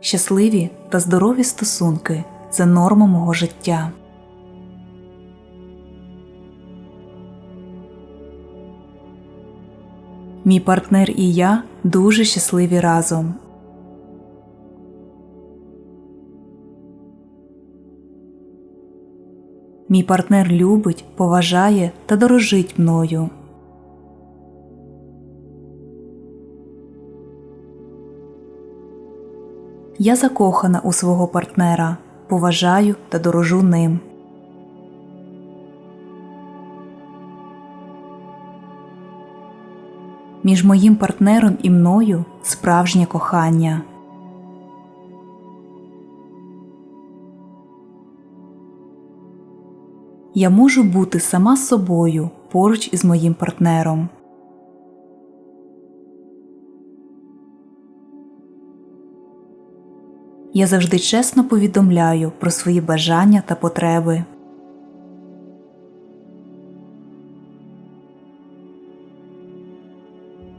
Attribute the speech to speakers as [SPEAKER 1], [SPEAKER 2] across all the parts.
[SPEAKER 1] Щасливі та здорові стосунки це норма мого життя. Мій партнер і я дуже щасливі разом. Мій партнер любить, поважає та дорожить мною. Я закохана у свого партнера, поважаю та дорожу ним. Між моїм партнером і мною справжнє кохання. Я можу бути сама собою поруч із моїм партнером. Я завжди чесно повідомляю про свої бажання та потреби.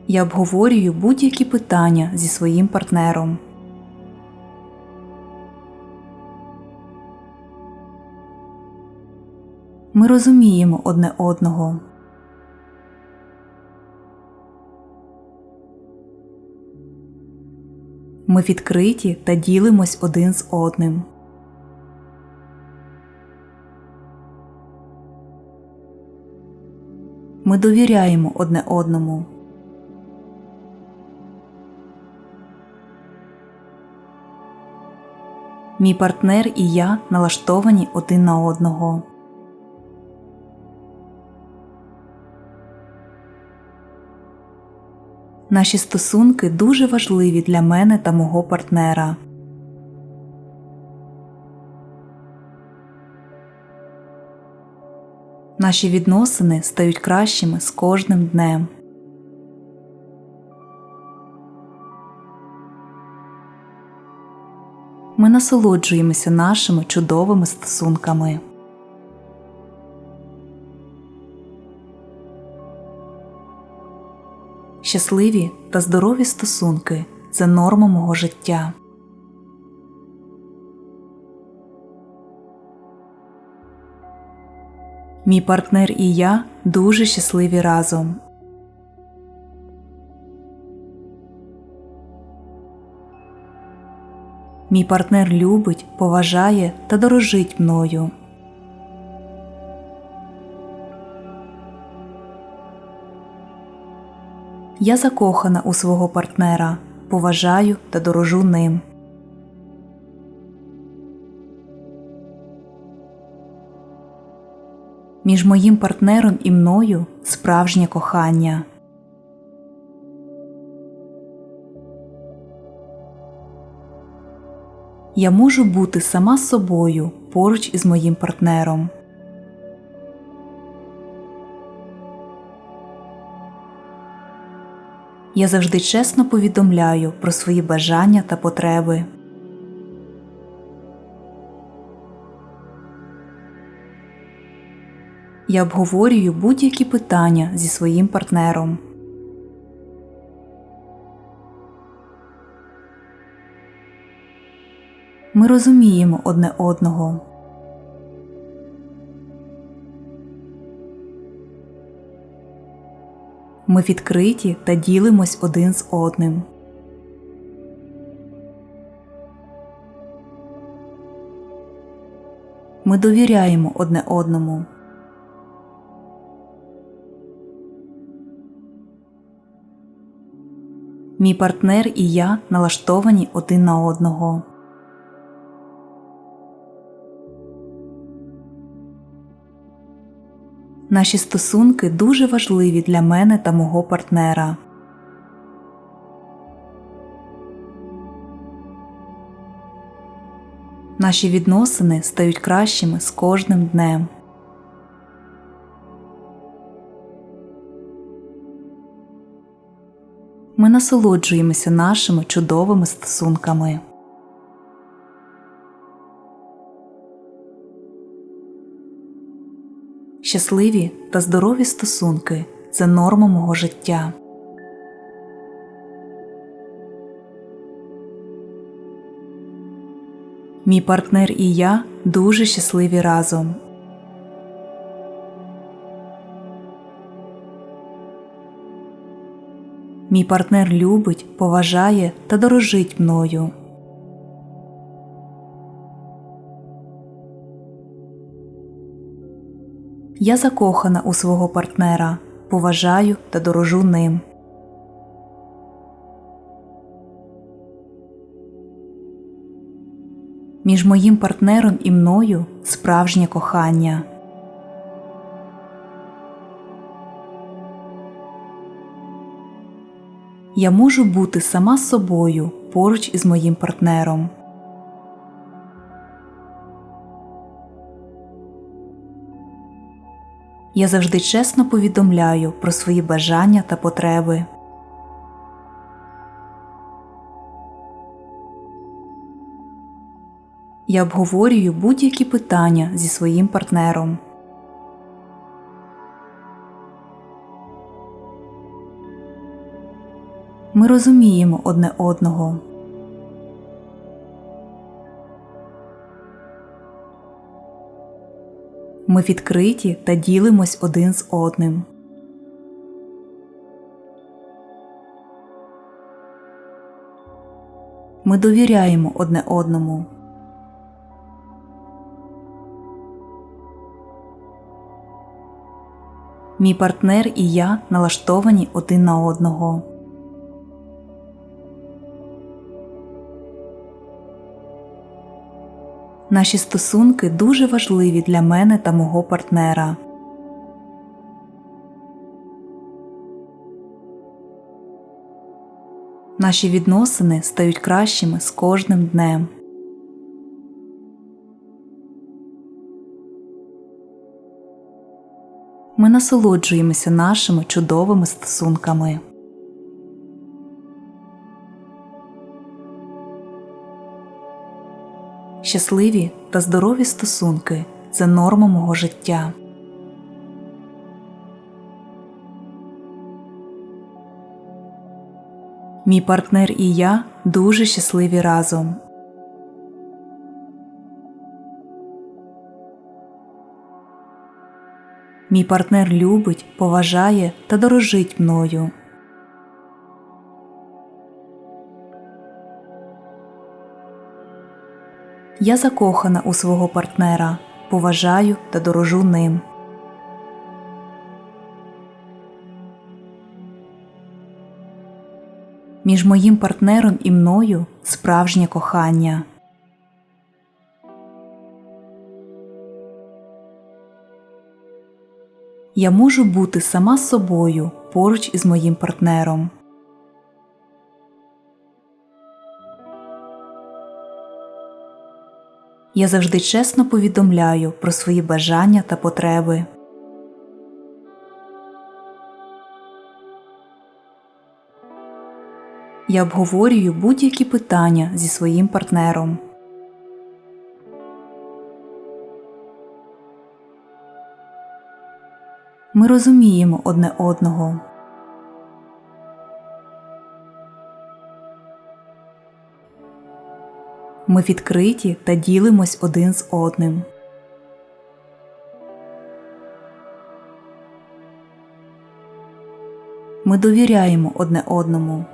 [SPEAKER 1] Я обговорюю будь-які питання зі своїм партнером. Ми розуміємо одне одного. Ми відкриті та ділимось один з одним. Ми довіряємо одне одному. Мій партнер і я налаштовані один на одного. Наші стосунки дуже важливі для мене та мого партнера. Наші відносини стають кращими з кожним днем. Ми насолоджуємося нашими чудовими стосунками. Щасливі та здорові стосунки це норма мого життя. Мій партнер і я дуже щасливі разом. Мій партнер любить, поважає та дорожить мною. Я закохана у свого партнера, поважаю та дорожу ним. Між моїм партнером і мною справжнє кохання. Я можу бути сама собою поруч із моїм партнером. Я завжди чесно повідомляю про свої бажання та потреби. Я обговорюю будь-які питання зі своїм партнером. Ми розуміємо одне одного. Ми відкриті та ділимось один з одним. Ми довіряємо одне одному. Мій партнер і я налаштовані один на одного. Наші стосунки дуже важливі для мене та мого партнера. Наші відносини стають кращими з кожним днем. Ми насолоджуємося нашими чудовими стосунками. Щасливі та здорові стосунки це норма мого життя. Мій партнер і я дуже щасливі разом. Мій партнер любить, поважає та дорожить мною. Я закохана у свого партнера, поважаю та дорожу ним. Між моїм партнером і мною справжнє кохання. Я можу бути сама собою поруч із моїм партнером. Я завжди чесно повідомляю про свої бажання та потреби. Я обговорюю будь-які питання зі своїм партнером. Ми розуміємо одне одного. Ми відкриті та ділимось один з одним. Ми довіряємо одне одному. Мій партнер і я налаштовані один на одного. Наші стосунки дуже важливі для мене та мого партнера. Наші відносини стають кращими з кожним днем. Ми насолоджуємося нашими чудовими стосунками. Щасливі та здорові стосунки це норма мого життя. Мій партнер і я дуже щасливі разом. Мій партнер любить, поважає та дорожить мною. Я закохана у свого партнера, поважаю та дорожу ним. Між моїм партнером і мною справжнє кохання. Я можу бути сама собою поруч із моїм партнером. Я завжди чесно повідомляю про свої бажання та потреби. Я обговорюю будь-які питання зі своїм партнером. Ми розуміємо одне одного. Ми відкриті та ділимось один з одним. Ми довіряємо одне одному.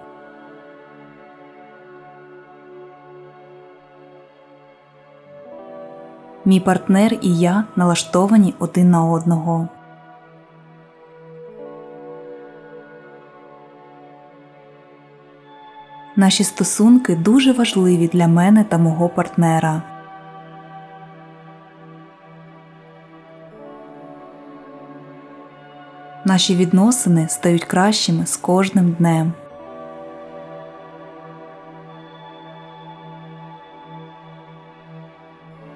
[SPEAKER 1] Мій партнер і я налаштовані один на одного. Наші стосунки дуже важливі для мене та мого партнера. Наші відносини стають кращими з кожним днем.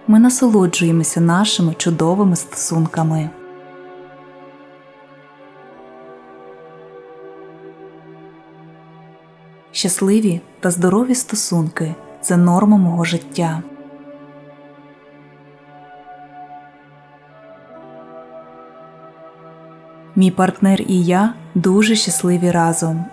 [SPEAKER 1] Ми насолоджуємося нашими чудовими стосунками. Щасливі та здорові стосунки це норма мого життя. Мій партнер і я дуже щасливі разом.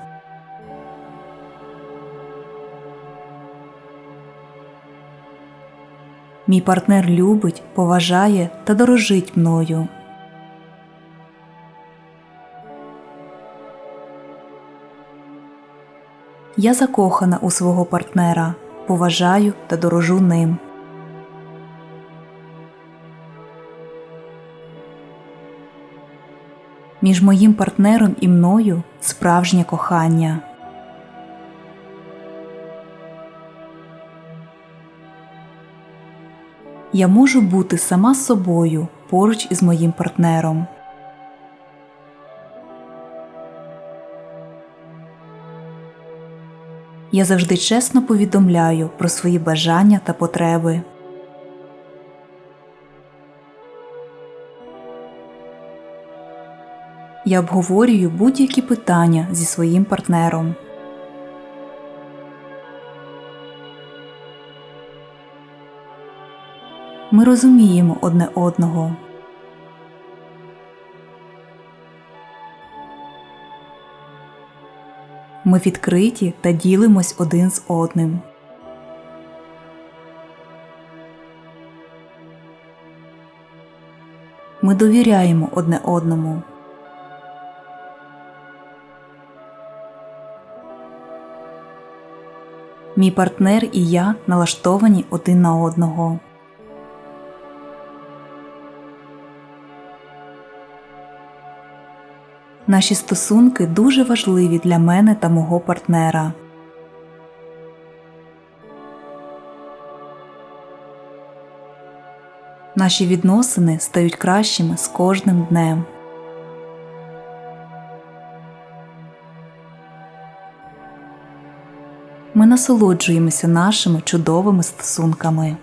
[SPEAKER 1] Мій партнер любить, поважає та дорожить мною. Я закохана у свого партнера, поважаю та дорожу ним. Між моїм партнером і мною справжнє кохання. Я можу бути сама собою поруч із моїм партнером. Я завжди чесно повідомляю про свої бажання та потреби. Я обговорюю будь-які питання зі своїм партнером. Ми розуміємо одне одного. Ми відкриті та ділимось один з одним. Ми довіряємо одне одному. Мій партнер і я налаштовані один на одного. Наші стосунки дуже важливі для мене та мого партнера. Наші відносини стають кращими з кожним днем. Ми насолоджуємося нашими чудовими стосунками.